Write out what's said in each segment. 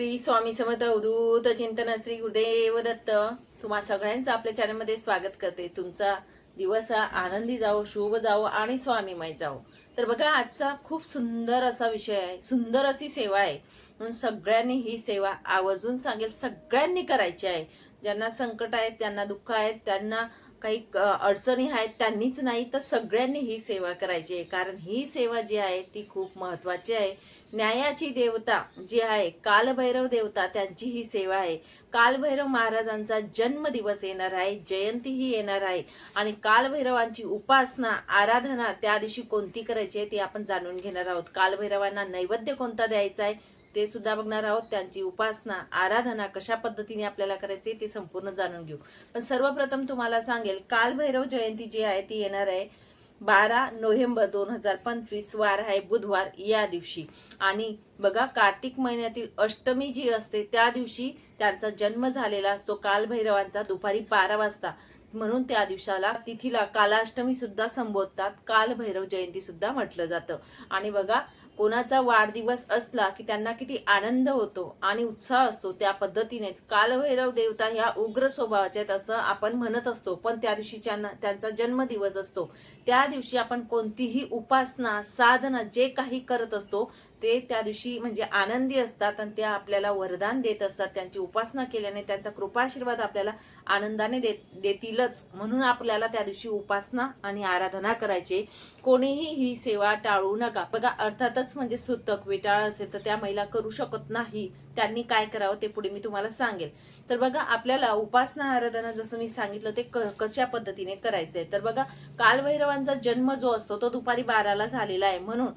श्री स्वामी समर्थ अवधूत चिंतन श्री गुरुदेव दत्त. तुम्हा सगळ्यांचं आपल्या चॅनलमध्ये स्वागत करते. तुमचा दिवस हा आनंदी जावो शुभ जावो आणि स्वामीमय जावो. तर बघा आजचा खूप सुंदर असा विषय आहे. सुंदर अशी सेवा आहे. म्हणून सगळ्यांनी ही सेवा आवर्जून सांगेल. सगळ्यांनी करायची आहे. ज्यांना संकट आहेत त्यांना दुःख आहेत त्यांना काही अडचणी आहेत त्यांनीच नाही तर सगळ्यांनी ही सेवा करायची आहे. कारण ही सेवा जी आहे ती खूप महत्वाची आहे. न्यायाची देवता जी आहे कालभैरव देवता त्यांची ही सेवा आहे. कालभैरव महाराजांचा जन्मदिवस येणार आहे जयंती ही येणार आहे. आणि कालभैरवांची उपासना आराधना त्या दिवशी कोणती करायची आहे ती आपण जाणून घेणार आहोत. कालभैरवांना नैवेद्य कोणता द्यायचा आहे ते सुद्धा बघणार आहोत. त्यांची उपासना आराधना कशा पद्धतीने आपल्याला करायची ते संपूर्ण जाणून घेऊ. पण सर्वप्रथम तुम्हाला सांगेल कालभैरव जयंती जी आहे ती येणार आहे बारा नोव्हेंबर दोन हजार पंचवीस वार आहे बुधवार या दिवशी. आणि बघा कार्तिक महिन्यातील अष्टमी जी असते त्या दिवशी त्यांचा जन्म झालेला असतो. कालभैरवांचा दुपारी बारा वाजता. म्हणून त्या दिवसाला तिथीला कालाष्टमी सुद्धा संबोधतात. कालभैरव जयंती सुद्धा म्हटलं जातं. आणि बघा कोणाचा वाढदिवस असला की त्यांना किती आनंद होतो आणि उत्साह असतो त्या पद्धतीने. कालभैरव देवता ह्या उग्र स्वभावाच्या आहेत असं आपण म्हणत असतो. पण त्या दिवशी त्यांचा जन्मदिवस असतो त्या दिवशी आपण कोणतीही उपासना साधना जे काही करत असतो ते त्या दिवशी म्हणजे आनंदी असतात आणि त्या आपल्याला वरदान देत असतात. त्यांची उपासना केल्याने त्यांचा कृपाशीर्वाद आपल्याला आनंदाने देत देतीलच. म्हणून आपल्याला त्या दिवशी उपासना आणि आराधना करायची. कोणीही ही सेवा टाळू नका. बघा अर्थातच म्हणजे सुतक विटाळ असेल तर त्या महिला करू शकत नाही. त्यांनी काय करावं ते पुढे मी तुम्हाला सांगेल. तर बघा आपल्याला उपासना आराधना जसं मी सांगितलं ते कशा पद्धतीने करायचंय. तर बघा कालभैरवांचा जन्म जो असतो तो दुपारी बाराला झालेला आहे. म्हणून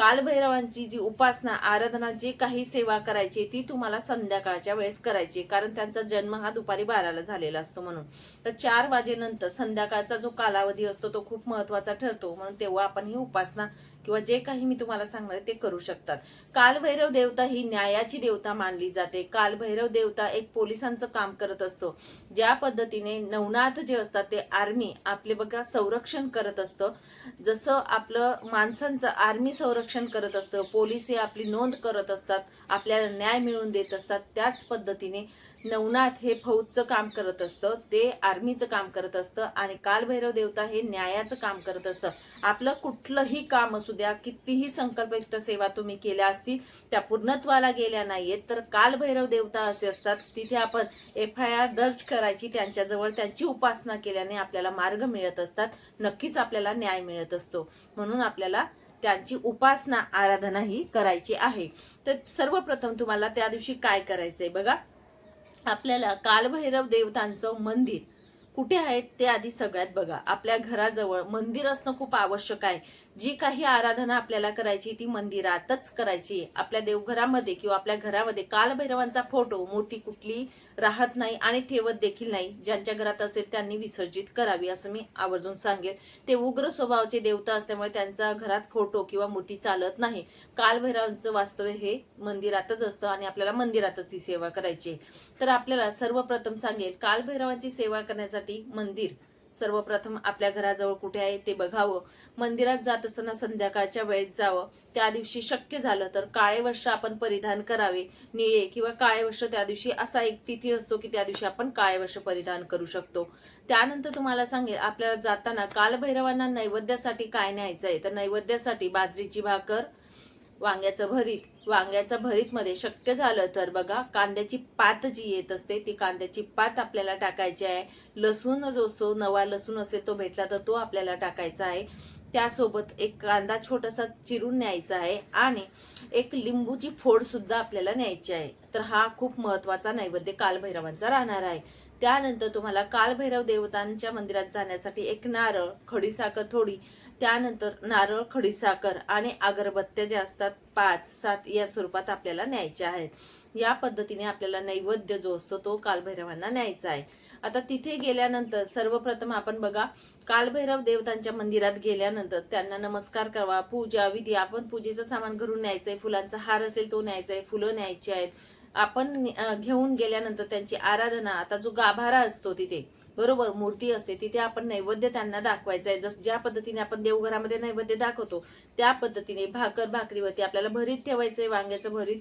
कालभैरवांची जी उपासना आराधना जी काही सेवा करायची ती तुम्हाला संध्याकाळच्या वेळेस करायची. कारण त्यांचा जन्म हा दुपारी बाराला झालेला असतो म्हणून. तर चार वाजेनंतर संध्याकाळचा जो कालावधी असतो तो खूप महत्त्वाचा ठरतो. म्हणून तेव्हा आपण ही उपासना किंवा जे काही मी तुम्हाला सांगणार आहे ते करू शकतात. कालभैरव देवता ही न्यायाची देवता मानली जाते. कालभैरव देवता एक पोलिसांचं काम करत असतो. ज्या पद्धतीने नवनाथ जे असतात ते आर्मी आपले बघा संरक्षण करत असतं. जसं आपलं माणसांचं आर्मी संरक्षण करत असतं. पोलीस हे आपली नोंद करत असतात. आपल्याला न्याय मिळवून देत असतात. त्याच पद्धतीने नवनाथ हे फौजचं काम करत असतं ते आर्मीचं काम करत असतं आणि कालभैरव देवता हे न्यायाचं काम करत असतं. आपलं कुठलंही काम असू द्या कितीही संकल्पयुक्त सेवा तुम्ही केल्या असतील त्या पूर्णत्वाला गेल्या नाहीयेत. तर कालभैरव देवता असे असतात तिथे आपण एफ आय आर दर्ज करायची त्यांच्याजवळ त्यांची उपासना केल्याने आपल्याला मार्ग मिळत असतात. नक्कीच आपल्याला न्याय मिळत असतो. म्हणून आपल्याला त्यांची उपासना आराधना ही करायची आहे. तर सर्वप्रथम तुम्हाला त्या दिवशी काय करायचंय बघा. आपल्याला कालभैरव देवतांचं मंदिर कुठे आहेत ते आधी सगळ्यात बघा. आपल्या घराजवळ मंदिर असणं खूप आवश्यक आहे. जी काही आराधना आपल्याला करायची ती मंदिरातच करायची. आपल्या देवघरामध्ये किंवा आपल्या घरामध्ये कालभैरवांचा फोटो मूर्ती कुठली राहत नाही आणि ठेवत देखील नाही. ज्यांच्या घरात असेल त्यांनी विसर्जित करावी असं मी आवर्जून सांगेल ते उग्र स्वभावाचे देवता असल्यामुळे त्यांचा घरात फोटो किंवा मूर्ती चालत नाही. कालभैरवांचं वास्तव्य हे मंदिरातच असतं आणि आपल्याला मंदिरातच ही सेवा करायची आहे. तर आपल्याला सर्वप्रथम सांगेल कालभैरवांची सेवा करण्यासाठी मंदिर सर्वप्रथम आपल्या घराजवळ कुठे आहे ते बघावं. मंदिरात जात असताना संध्याकाळच्या वेळेत जावं. त्या दिवशी शक्य झालं तर काळे वस्त्र आपण परिधान करावे. निळे किंवा काळे वस्त्र त्या दिवशी असा एक तिथी असतो की त्या दिवशी आपण काळे वस्त्र परिधान करू शकतो. त्यानंतर तुम्हाला सांगेल आपल्याला जाताना कालभैरवांना नैवेद्यासाठी काय न्यायचं आहे? तर नैवेद्यासाठी बाजरीची भाकर वांग्याचं भरीत. वांग्याच्या भरीतमध्ये शक्य झालं तर बघा कांद्याची पात जी येत असते ती कांद्याची पात आपल्याला टाकायची आहे. लसूण जो असतो नवा लसूण असेल तो भेटला तर तो आपल्याला टाकायचा आहे. त्यासोबत एक कांदा छोटासा चिरून न्यायचा आहे आणि एक लिंबूची फोड सुद्धा आपल्याला न्यायची आहे. तर हा खूप महत्त्वाचा नैवेद्य कालभैरवांचा राहणार आहे. त्यानंतर तुम्हाला कालभैरव देवतांच्या मंदिरात जाण्यासाठी एक नारळ खडीसाखर थोडी त्यानंतर नारळ खडीसाखर आणि अगरबत्त्या ज्या असतात पाच सात या स्वरूपात आपल्याला न्यायच्या आहेत. या पद्धतीने आपल्याला नैवेद्य जो असतो तो कालभैरवांना न्यायचा आहे. आता तिथे गेल्यानंतर सर्वप्रथम आपण बघा कालभैरव देवतांच्या मंदिरात गेल्यानंतर त्यांना नमस्कार करावा पूजा विधी आपण पूजेचं सामान घरून न्यायचंय फुलांचा हार असेल तो न्यायचा आहे फुलं न्यायची आहेत. आपण घेऊन गेल्यानंतर त्यांची आराधना आता जो गाभारा असतो तिथे बरोबर मूर्ती असते तिथे आपण नैवेद्य त्यांना दाखवायचं आहे. जस ज्या पद्धतीने आपण देवघरामध्ये नैवेद्य दाखवतो त्या पद्धतीने भाकर भाकरीवरती आपल्याला भरीत ठेवायचंय वांग्याचं भरीत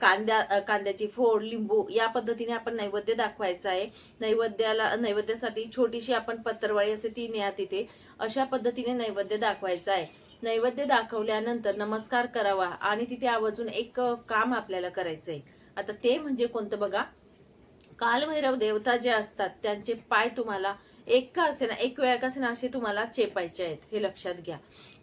कांद्या कांद्याची फोड लिंबू या पद्धतीने आपण नैवेद्य दाखवायचं आहे. नैवेद्याला नैवेद्यासाठी छोटीशी आपण पत्रवळी असते ती न्या तिथे. अशा पद्धतीने नैवेद्य दाखवायचं आहे. नैवेद्य दाखवल्यानंतर नमस्कार करावा आणि तिथे आवर्जून एक काम आपल्याला करायचंय. आता ते म्हणजे कोणतं बघा? कालभैरव देवता जे असतात त्यांचे पाय तुम्हाला एक का असे ना एक वेळा का असे ना असे तुम्हाला चेपायचे आहेत. हे लक्षात घ्या.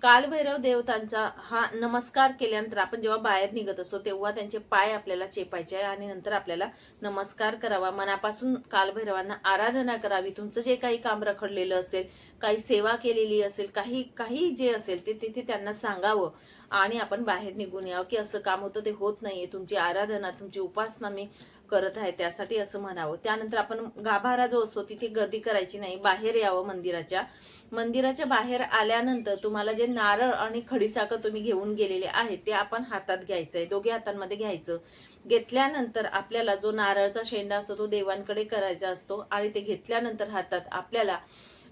कालभैरव देवतांचा हा नमस्कार केल्यानंतर आपण जेव्हा बाहेर निघत असतो तेव्हा त्यांचे पाय आपल्याला चेपायचे आहे आणि नंतर आपल्याला नमस्कार करावा. मनापासून कालभैरवांना आराधना करावी. तुमचं जे काही काम रखडलेलं असेल काही सेवा केलेली असेल काही काही जे असेल ते तिथे त्यांना सांगावं आणि आपण बाहेर निघून यावं की असं काम होतं ते होत नाहीये. तुमची आराधना तुमची उपासना मी करत आहे त्यासाठी असं म्हणावं. त्यानंतर आपण गाभारा जो असतो तिथे गर्दी करायची नाही. बाहेर यावं मंदिराच्या. मंदिराच्या बाहेर आल्यानंतर तुम्हाला जे नारळ आणि खडीसाखर तुम्ही घेऊन गेलेले आहेत ते आपण हातात घ्यायचं आहे दोघे हातांमध्ये घ्यायचं. घेतल्यानंतर आपल्याला जो नारळचा शेंडा असतो तो देवांकडे करायचा असतो आणि ते घेतल्यानंतर हातात आपल्याला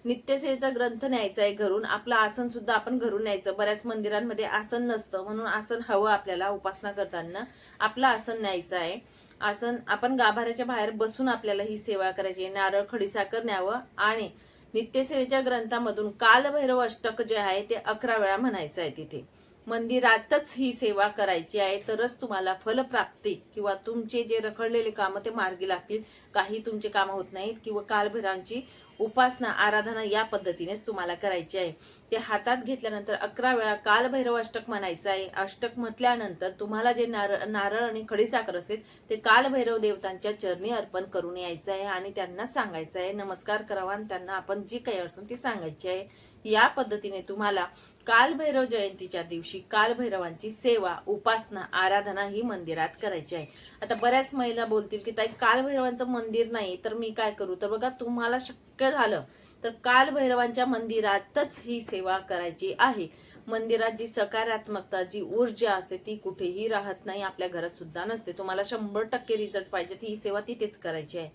नित्यसेवेचा ग्रंथ न्यायचा आहे घरून. आपलं आसन सुद्धा आपण घरून न्यायचं. बऱ्याच मंदिरांमध्ये आसन नसतं म्हणून आसन हवं आपल्याला उपासना करताना आपलं आसन न्यायचं आहे आसन आपण गाभाऱ्याच्या बाहेर बसून आपल्याला ही सेवा करायची आहे. नारळ खडीसाखर न्यावं आणि नित्यसेवेच्या ग्रंथामधून कालभैरव अष्टक जे आहे ते अकरा वेळा म्हणायचं आहे तिथे मंदिरातच ही सेवा करायची आहे तरच तुम्हाला फलप्राप्ती किंवा तुमचे जे रखडलेले कामं ते मार्गी लागतील काही तुमचे कामं होत नाहीत किंवा कालभैरांची उपासना आराधना या पद्धतीनेच तुम्हाला करायची आहे. ते हातात घेतल्यानंतर अकरा वेळा कालभैरव अष्टक म्हणायचं आहे. अष्टक म्हटल्यानंतर तुम्हाला जे नारळ नारळ आणि खडीसाखर असेल ते कालभैरव देवतांच्या चरणी अर्पण करून यायचं आहे आणि त्यांना सांगायचं आहे. नमस्कार करावा आणि त्यांना आपण जी काही अडचण ती सांगायची आहे. या पद्धतीने तुम्हाला कालभैरव जयंतीच्या दिवशी कालभैरवांची सेवा उपासना आराधना ही मंदिरात करायची आहे. आता बऱ्याच महिला बोलतील की ताई कालभैरवांचं मंदिर नाही तर मी काय करू? तर बघा तुम्हाला शक्य झालं तर कालभैरवांच्या मंदिरातच ही सेवा करायची आहे. मंदिरात जी सकारात्मकता जी ऊर्जा असते ती कुठेही राहत नाही आपल्या घरात सुद्धा नसते. तुम्हाला शंभर टक्के रिझल्ट पाहिजे ही सेवा तिथेच करायची आहे.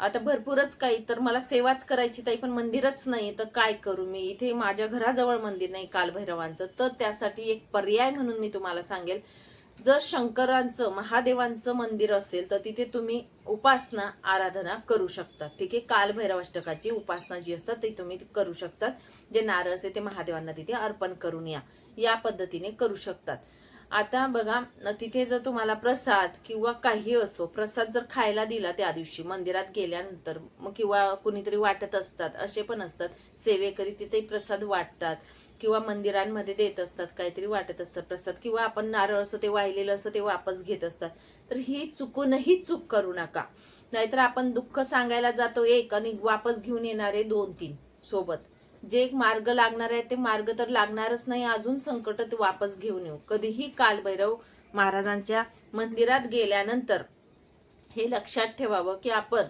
आता भरपूरच काही तर मला सेवाच करायची ताई पण मंदिरच नाही तर काय करू मी? इथे माझ्या घराजवळ मंदिर नाही कालभैरवांचं तर त्यासाठी एक पर्याय म्हणून मी तुम्हाला सांगेल. जर शंकरांचं महादेवांचं मंदिर असेल तर तिथे तुम्ही उपासना आराधना करू शकता. ठीक आहे? कालभैरवाष्टकाची उपासना जी असतात ती तुम्ही करू शकतात. जे नारळ असेल ते महादेवांना तिथे अर्पण करून या. या पद्धतीने करू शकतात. आता बघा तिथे जर तुम्हाला प्रसाद किंवा काही असो प्रसाद जर खायला दिला त्या दिवशी मंदिरात गेल्यानंतर मग किंवा कुणीतरी वाटत असतात असे पण असतात. सेवेकरी तिथे प्रसाद वाटतात किंवा मंदिरांमध्ये देत असतात काहीतरी वाटत असतात प्रसाद. किंवा आपण नारळ असं ते वाहिलेलं असतं ते वापस घेत असतात. तर ही चुकूनही चूक करू नका. नाहीतर आपण दुःख सांगायला जातो एक आणि वापस घेऊन येणारे दोन तीन सोबत. जे एक मार्ग लागणार आहे ते मार्ग तर लागणारच नाही. अजून संकट ते वापस घेऊन येऊ. कधीही कालभैरव महाराजांच्या मंदिरात गेल्यानंतर हे लक्षात ठेवावं की आपण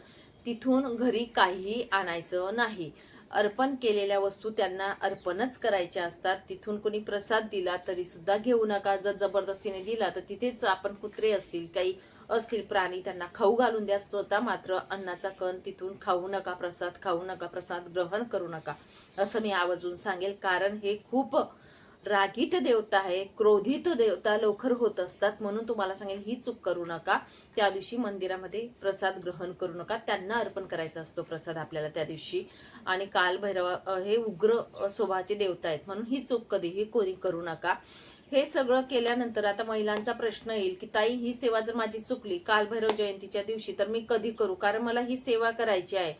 तिथून घरी काहीही आणायचं नाही. अर्पण केलेल्या वस्तू त्यांना अर्पणच करायच्या असतात. तिथून कोणी प्रसाद दिला तरी सुद्धा घेऊ नका. जर जबरदस्तीने दिला तर तिथेच आपण कुत्रे असतील काही असतील प्राणी त्यांना खाऊ घालून द्या. स्वतः मात्र अन्नाचा कण तिथून खाऊ नका प्रसाद खाऊ नका प्रसाद ग्रहण करू नका असं मी आवर्जून सांगेल. कारण हे खूप रागीत देवता आहे क्रोधित देवता लवकर होत असतात म्हणून तुम्हाला सांगेल ही चूक करू नका. त्या दिवशी मंदिरामध्ये प्रसाद ग्रहण करू नका. त्यांना अर्पण करायचा असतो प्रसाद आपल्याला त्या दिवशी. आणि कालभैरव हे उग्र स्वभावाचे देवता आहेत म्हणून ही चूक कधीही कोणी करू नका. हे सगळं केल्यानंतर आता महिलांचा प्रश्न येईल की ताई ही सेवा जर माझी चुकली कालभैरव जयंतीच्या दिवशी तर मी कधी करू? कारण मला ही सेवा करायची आहे.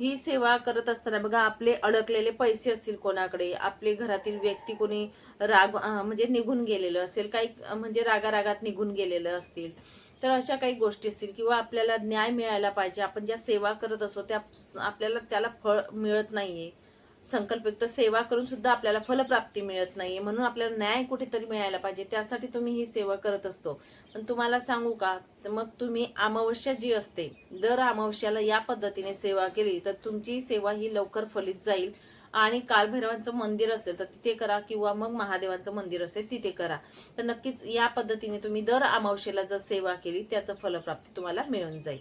ही सेवा करत असताना बघा आपले अडकलेले पैसे असतील कोणाकडे? आपले घरातील व्यक्ती कोणी राग म्हणजे निघून गेलेलं असेल काही म्हणजे रागारागात निघून गेलेलं असतील तर अशा काही गोष्टी असतील किंवा आपल्याला न्याय मिळायला पाहिजे. आपण ज्या सेवा करत असतो त्या आपल्याला त्याला फळ मिळत नाहीये. संकल्पयुक्त सेवा करून सुद्धा आपल्याला फलप्राप्ती मिळत नाहीये. म्हणून आपल्याला न्याय कुठेतरी मिळायला पाहिजे. त्यासाठी तुम्ही ही सेवा करत असतो. पण तुम्हाला सांगू का? तर मग तुम्ही अमावस्या जी असते दर अमावस्याला या पद्धतीने सेवा केली तर तुमची सेवा ही लवकर फलित जाईल. आणि कालभैरवांचं मंदिर असेल तर तिथे करा किंवा मग महादेवांचं मंदिर असेल तिथे करा. तर नक्कीच या पद्धतीने तुम्ही दर अमावस्येला जर सेवा केली त्याचं फलप्राप्ती तुम्हाला मिळून जाईल.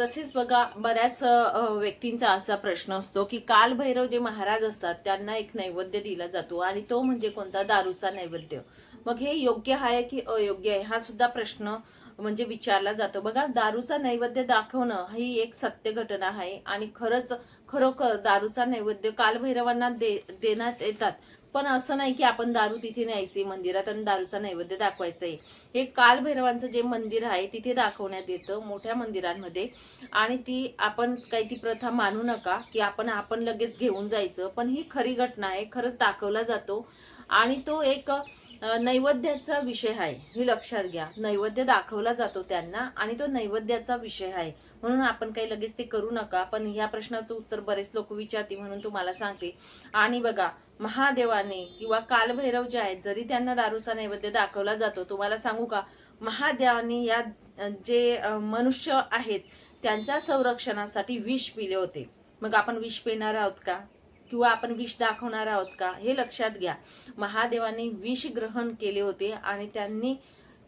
तसेच बघा बऱ्याच व्यक्तींचा असा प्रश्न असतो की कालभैरव जे महाराज असतात त्यांना एक नैवेद्य दिला जातो आणि तो म्हणजे कोणता? दारूचा नैवेद्य. मग हे योग्य आहे की अयोग्य आहे? हा सुद्धा प्रश्न म्हणजे विचारला जातो. बघा दारूचा नैवेद्य दाखवणं ही एक सत्य घटना आहे आणि खरंच खरोखर दारूचा नैवेद्य कालभैरवांना दे देण्यात येतात. पण असं नाही की आपण दारू तिथे न्यायची मंदिरात आणि दारूचा नैवेद्य दाखवायचं आहे हे कालभैरवांचं जे मंदिर आहे तिथे दाखवण्यात येतं मोठ्या मंदिरांमध्ये. आणि ती आपण काही ती प्रथा मानू नका की आपण आपण लगेच घेऊन जायचं. पण ही खरी घटना आहे खरंच दाखवला जातो. आणि तो एक नैवेद्याचा विषय आहे. हे लक्षात घ्या. नैवेद्य दाखवला जातो त्यांना आणि तो नैवेद्याचा विषय आहे. म्हणून आपण काही लगेच ते करू नका. पण ह्या प्रश्नाचं उत्तर बरेच लोक विचारते म्हणून तुम्हाला सांगते. आणि बघा महादेवाने किंवा कालभैरव जे आहेत जरी त्यांना दारूचा नैवेद्य दाखवला जातो तुम्हाला सांगू का? महादेवाने या जे मनुष्य आहेत त्यांच्या संरक्षणासाठी विष पिले होते. मग आपण विष पिणार आहोत का? किंवा आपण विष दाखवणार आहोत का हे लक्षात घ्या. महादेवाने विष ग्रहण केले होते आणि त्यांनी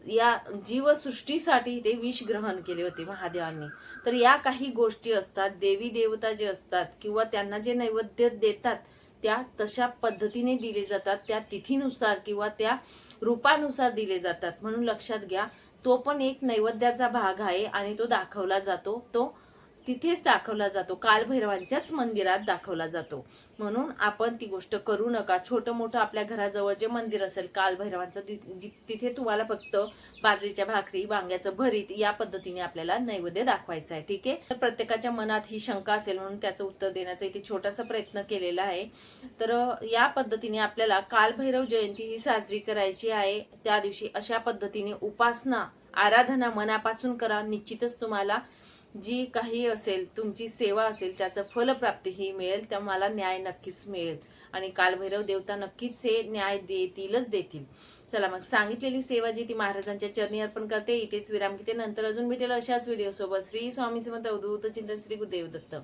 या जीवसृष्टीसाठी ते विष ग्रहण केले होते महादेवांनी. तर या काही गोष्टी असतात देवी देवता जे असतात किंवा त्यांना जे नैवेद्य देतात त्या तशा पद्धतीने दिले जातात त्या तिथीनुसार किंवा त्या रूपानुसार दिले जातात. म्हणून लक्षात घ्या तो पण एक नैवेद्याचा भाग आहे आणि तो दाखवला जातो तो तिथेच दाखवला जातो. कालभैरवांच्याच मंदिरात दाखवला जातो. म्हणून आपण ती गोष्ट करू नका. छोटं मोठं आपल्या घराजवळ जे मंदिर असेल कालभैरवांचं तिथे तुम्हाला फक्त बाजरीच्या भाकरी वांग्याचं भरीत या पद्धतीने आपल्याला नैवेद्य दाखवायचं आहे. ठीक आहे? तर प्रत्येकाच्या मनात ही शंका असेल म्हणून त्याचं उत्तर देण्याचा इथे छोटासा प्रयत्न केलेला आहे. तर या पद्धतीने आपल्याला कालभैरव जयंती ही साजरी करायची आहे. त्या दिवशी अशा पद्धतीने उपासना आराधना मनापासून करा. निश्चितच तुम्हाला जी काही असेल तुमची सेवा असेल त्याचं फलप्राप्ती ही मिळेल त्या मला न्याय नक्कीच मिळेल. आणि कालभैरव देवता नक्कीच हे न्याय देतीलच देतील. चला मग सांगितलेली सेवा जी ती महाराजांच्या चरणी अर्पण करते इथेच विराम घेते. नंतर अजून भेटेल अशाच व्हिडिओ सोबत. श्री स्वामी समर्थ अवधूत चिंतन श्री गुरुदेव दत्त.